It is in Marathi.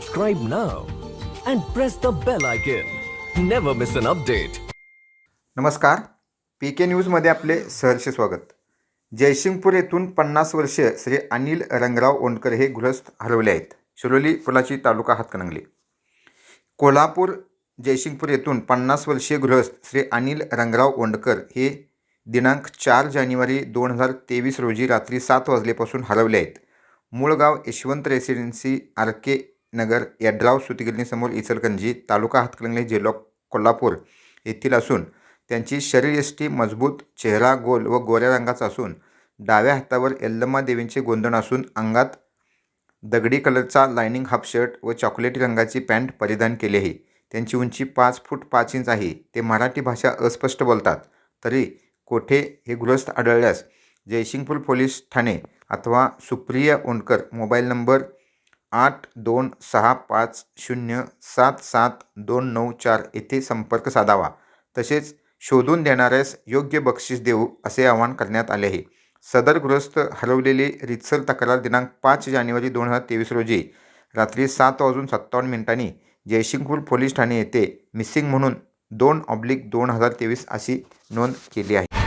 subscribe now and press the bell icon. Never miss an update. नमस्कार. पी के न्यूजमध्ये आपले सहर्ष स्वागत. जयसिंगपूर येथून पन्नास वर्षीय श्री अनिल रंगराव ओंडकर हे गृहस्थ हरवले आहेत. शिरोली पुलाची तालुका हातकणंगले. कोल्हापूर जयसिंगपूर येथून पन्नास वर्षीय गृहस्थ श्री अनिल रंगराव ओंडकर हे दिनांक चार जानेवारी दोन हजार तेवीस रोजी रात्री सात वाजल्यापासून हरवले आहेत. मूळ गाव Yashwant residency R K Nagar Yadrav सुतगिरणीसमोर Ichalkaranji taluka Hatkanangale जिल्हा कोल्हापूर येथील असून त्यांची शरीरयष्टी मजबूत चेहरा गोल व गोऱ्या रंगाचा असून डाव्या हातावर यल्लम्मा देवींचे गोंधण असून अंगात दगडी कलरचा लायनिंग हाफ शर्ट व चॉकलेटी रंगाची पॅन्ट परिधान केली आहे त्यांची उंची पाच फूट पाच इंच आहे. ते मराठी भाषा अस्पष्ट बोलतात. तरी कोठे हे गृहस्थ आढळल्यास जयसिंगपूर पोलीस ठाणे अथवा सुप्रिया ओंडकर मोबाईल नंबर आठ दोन सहा पाच शून्य सात सात दोन नऊ चार येथे संपर्क साधावा. तसेच शोधून देणाऱ्यास योग्य बक्षीस देऊ असे आवाहन करण्यात आले आहे. सदर गृहस्थ हरवलेली रितसर तक्रार दिनांक पाच जानेवारी दोन हजार तेवीस रोजी रात्री सात वाजून सत्तावन्न मिनिटांनी जयसिंगपूर पोलीस ठाणे येथे मिसिंग म्हणून दोन ऑब्लिक दोन हजार तेवीस अशी नोंद केली आहे.